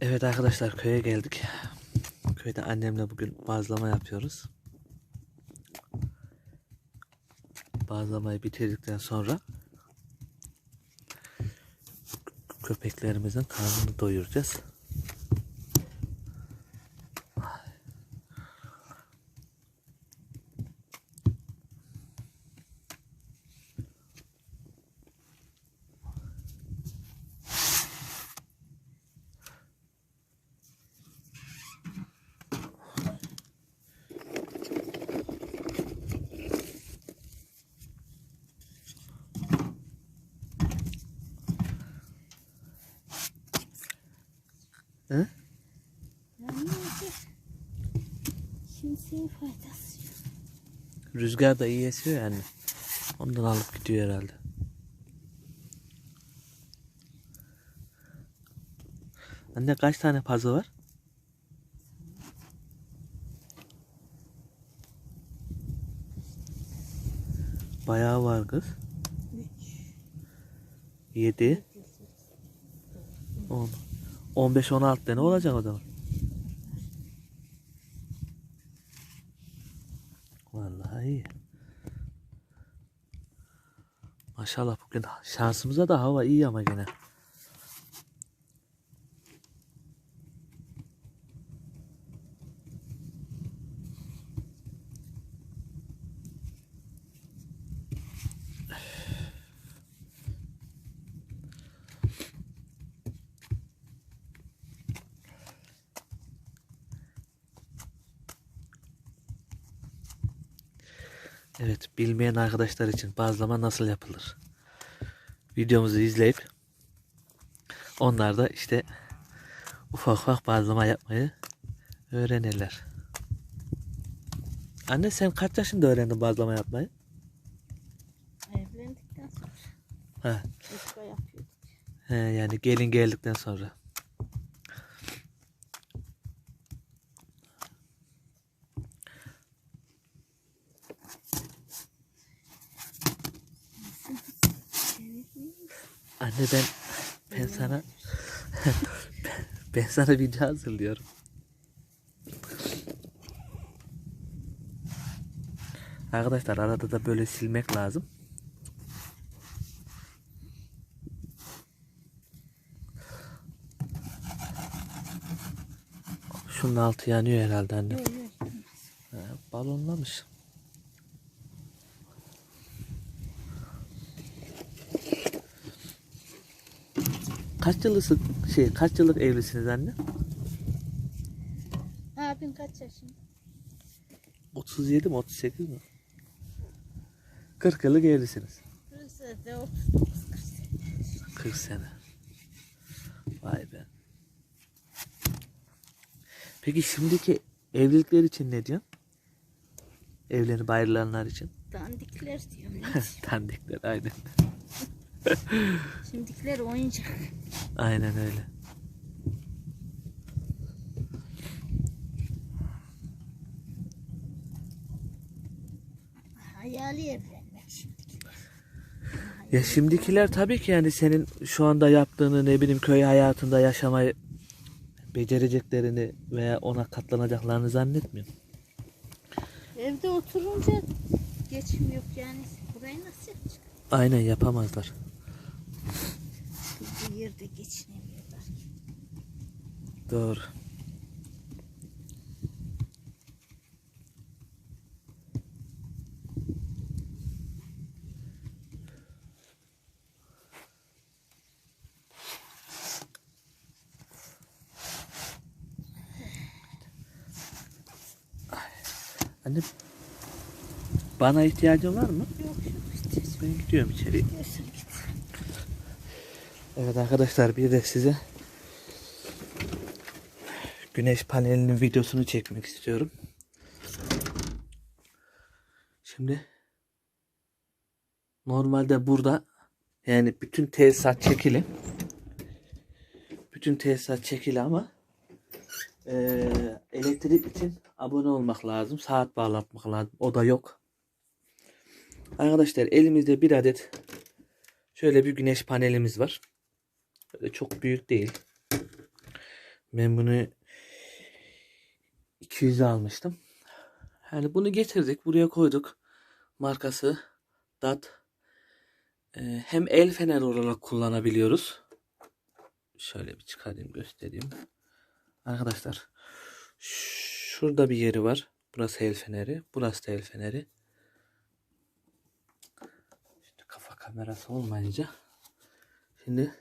Evet arkadaşlar köye geldik. Köyde annemle bugün bazlama yapıyoruz. Bazlamayı bitirdikten sonra köpeklerimizin karnını doyuracağız. Neyse. Kimseye faydası yok. Rüzgar da iyi esiyor yani. Ondan alıp gidiyor herhalde. Anne kaç tane puzzle var? Bayağı var kız. 7 10 15 16 tane olacak o zaman. Vallahi iyi. Maşallah bugün şansımıza da hava iyi ama gene. Evet, bilmeyen arkadaşlar için bazlama nasıl yapılır? Videomuzu izleyip onlar da işte ufak ufak bazlama yapmayı öğrenirler. Anne sen kaç yaşında öğrendin bazlama yapmayı? Evlendikten sonra Ha, he, yani gelin geldikten sonra. Anne ben ben sana ben sana video hazırlıyorum. Arkadaşlar arada da böyle silmek lazım. Şunun altı yanıyor herhalde anne. Balonlamış. Kaç yıllık şey kaç yıllık evlisiniz anne? Abin kaç yaşında? 37 mi 38 mi? 40 yıllık evlisiniz. Burası da 39 40 40 sene. Vay be. Peki şimdiki evlilikler için ne diyorsun? Evlenip ayrılanlar için. Dandikler diyorum. ne? Tandikler aynen. Şimdikiler oyuncak. Aynen öyle. Hayali evlenmek şimdikiler. Ya şimdikiler tabii ki yani senin şu anda yaptığını ne bileyim köy hayatında yaşamayı becereceklerini veya ona katlanacaklarını zannetmiyorum. Evde oturunca geçim yok yani. Burayı nasıl yapacak? Aynen yapamazlar. Yerde geçinemiyorlar. Doğru. Anne bana ihtiyacın var mı? Yok yok işte. Ben gidiyorum içeriye. Gidiyorsun. Evet arkadaşlar bir de size güneş panelinin videosunu çekmek istiyorum. Şimdi normalde burada yani bütün tesisat çekili. Bütün tesisat çekili ama eee, elektrik için abone olmak lazım. Saat bağlatmak lazım. O da yok. Arkadaşlar elimizde bir adet şöyle bir güneş panelimiz var. Böyle çok büyük değil. Ben bunu 200'e almıştım. Yani bunu getirdik. Buraya koyduk. Markası DAT. Ee, hem el feneri olarak kullanabiliyoruz. Şöyle bir çıkarayım göstereyim. Arkadaşlar şurada bir yeri var. Burası el feneri. Burası da el feneri. İşte kafa kamerası olmayınca. Şimdi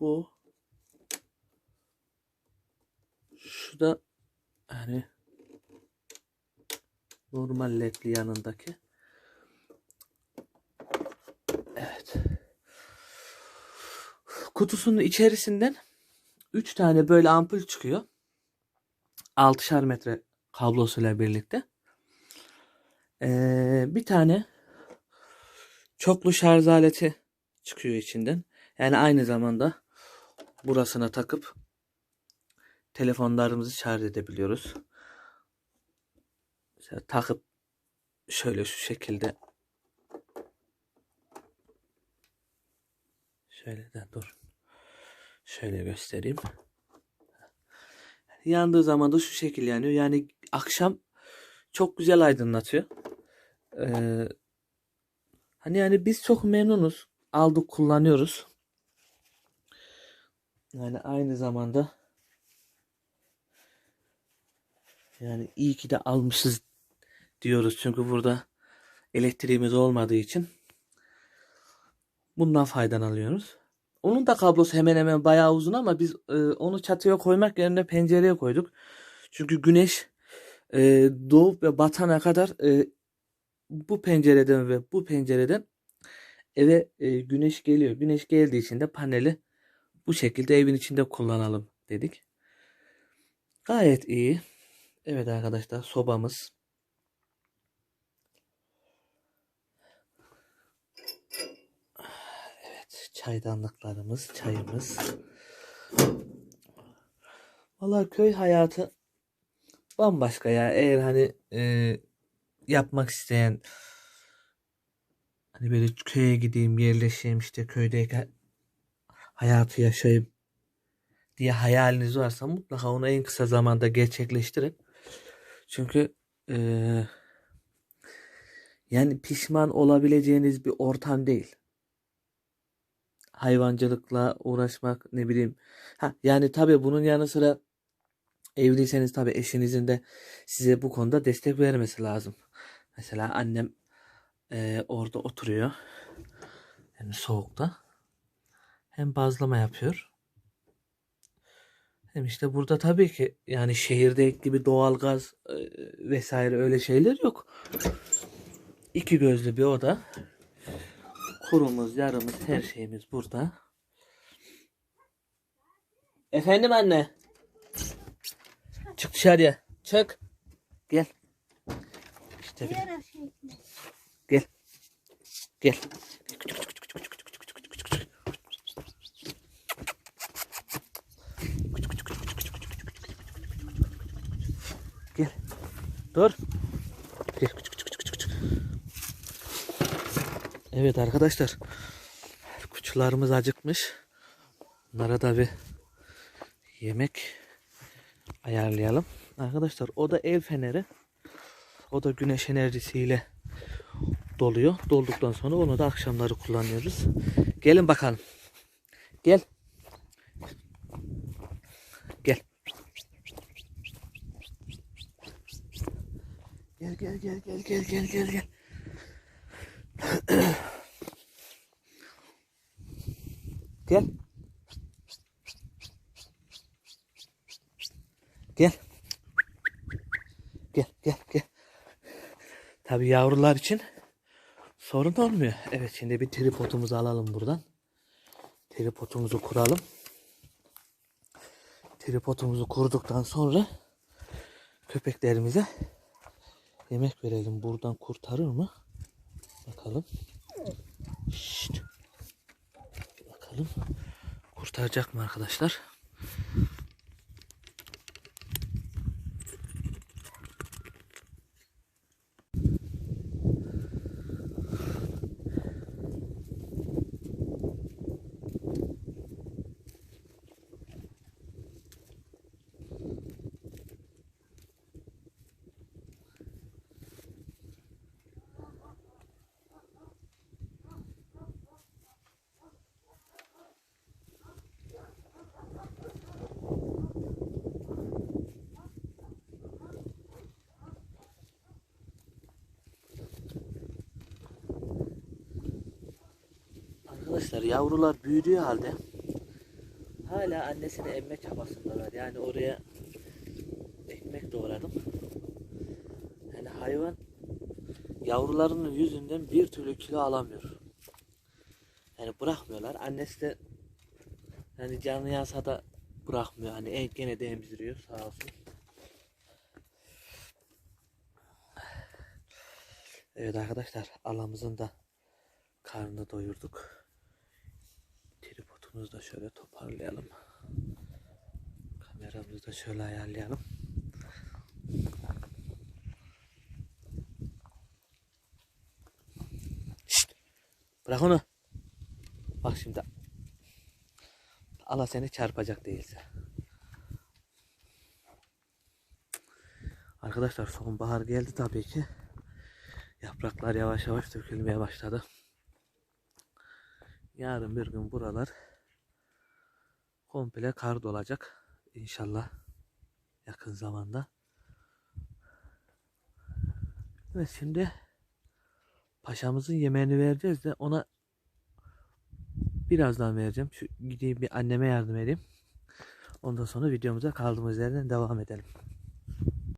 bu. Şu da hani normal ledli yanındaki. Evet. Kutusunun içerisinden 3 tane böyle ampul çıkıyor. 6'şar metre kablosuyla birlikte. Ee, bir tane çoklu şarj aleti çıkıyor içinden. Yani aynı zamanda burasına takıp telefonlarımızı şarj edebiliyoruz. Mesela takıp şöyle şu şekilde şöyle de dur. Şöyle göstereyim. Yandığı zaman da şu şekil yanıyor. Yani akşam çok güzel aydınlatıyor. Ee, hani yani biz çok memnunuz. Aldık kullanıyoruz. Yani aynı zamanda yani iyi ki de almışız diyoruz. Çünkü burada elektriğimiz olmadığı için bundan faydalanıyoruz. Onun da kablosu hemen hemen bayağı uzun ama biz e, onu çatıya koymak yerine pencereye koyduk. Çünkü güneş e, doğup ve batana kadar e, bu pencereden ve bu pencereden eve e, güneş geliyor. Güneş geldiği için de paneli bu şekilde evin içinde kullanalım dedik. Gayet iyi. Evet arkadaşlar sobamız. Evet çaydanlıklarımız, çayımız. Vallahi köy hayatı bambaşka ya. Eğer hani e, yapmak isteyen hani böyle köye gideyim, yerleşeyim işte köyde hayatı yaşayayım diye hayaliniz varsa mutlaka onu en kısa zamanda gerçekleştirin. Çünkü eee, yani pişman olabileceğiniz bir ortam değil. Hayvancılıkla uğraşmak ne bileyim. Ha, yani tabii bunun yanı sıra evliyseniz tabii eşinizin de size bu konuda destek vermesi lazım. Mesela annem eee, orada oturuyor. Yani soğukta. Hem bazlama yapıyor. Hem işte burada tabii ki yani şehirdeki gibi doğalgaz e, vesaire öyle şeyler yok. İki gözlü bir oda. Kurumuz, yarımız, her şeyimiz burada. Efendim anne. Çık dışarıya. Çık. Gel. İşte bir-. Gel. Gel. Dur. Evet arkadaşlar. Kuçularımız acıkmış. Bunlara da bir yemek ayarlayalım. Arkadaşlar o da ev feneri. O da güneş enerjisiyle doluyor. Dolduktan sonra onu da akşamları kullanıyoruz. Gelin bakalım. Gel. Gel gel gel gel gel gel gel gel. gel. Gel. Gel gel gel. Tabii yavrular için sorun olmuyor. Evet şimdi bir tripodumuzu alalım buradan. Tripodumuzu kuralım. Tripodumuzu kurduktan sonra köpeklerimize yemek verelim. Buradan kurtarır mı? Bakalım. Şşt. Bakalım. Kurtaracak mı arkadaşlar? Arkadaşlar yavrular büyüdüğü halde hala annesini emme çabasındalar. Yani oraya ekmek doğradım. Yani hayvan yavrularının yüzünden bir türlü kilo alamıyor. Yani bırakmıyorlar. Annesi de yani canı yansa da bırakmıyor. Hani en, gene de emziriyor sağ olsun. Evet arkadaşlar alamızın da karnını doyurduk. Tripodumuzu da şöyle toparlayalım. Kameramızı da şöyle ayarlayalım. Şşt! Bırak onu. Bak şimdi. Allah seni çarpacak değilse. Arkadaşlar sonbahar geldi tabii ki. Yapraklar yavaş yavaş dökülmeye başladı. Yarın bir gün buralar komple kar dolacak. İnşallah yakın zamanda. Evet şimdi paşamızın yemeğini vereceğiz de ona birazdan vereceğim. Şu gideyim bir anneme yardım edeyim. Ondan sonra videomuza kaldığımız yerden devam edelim.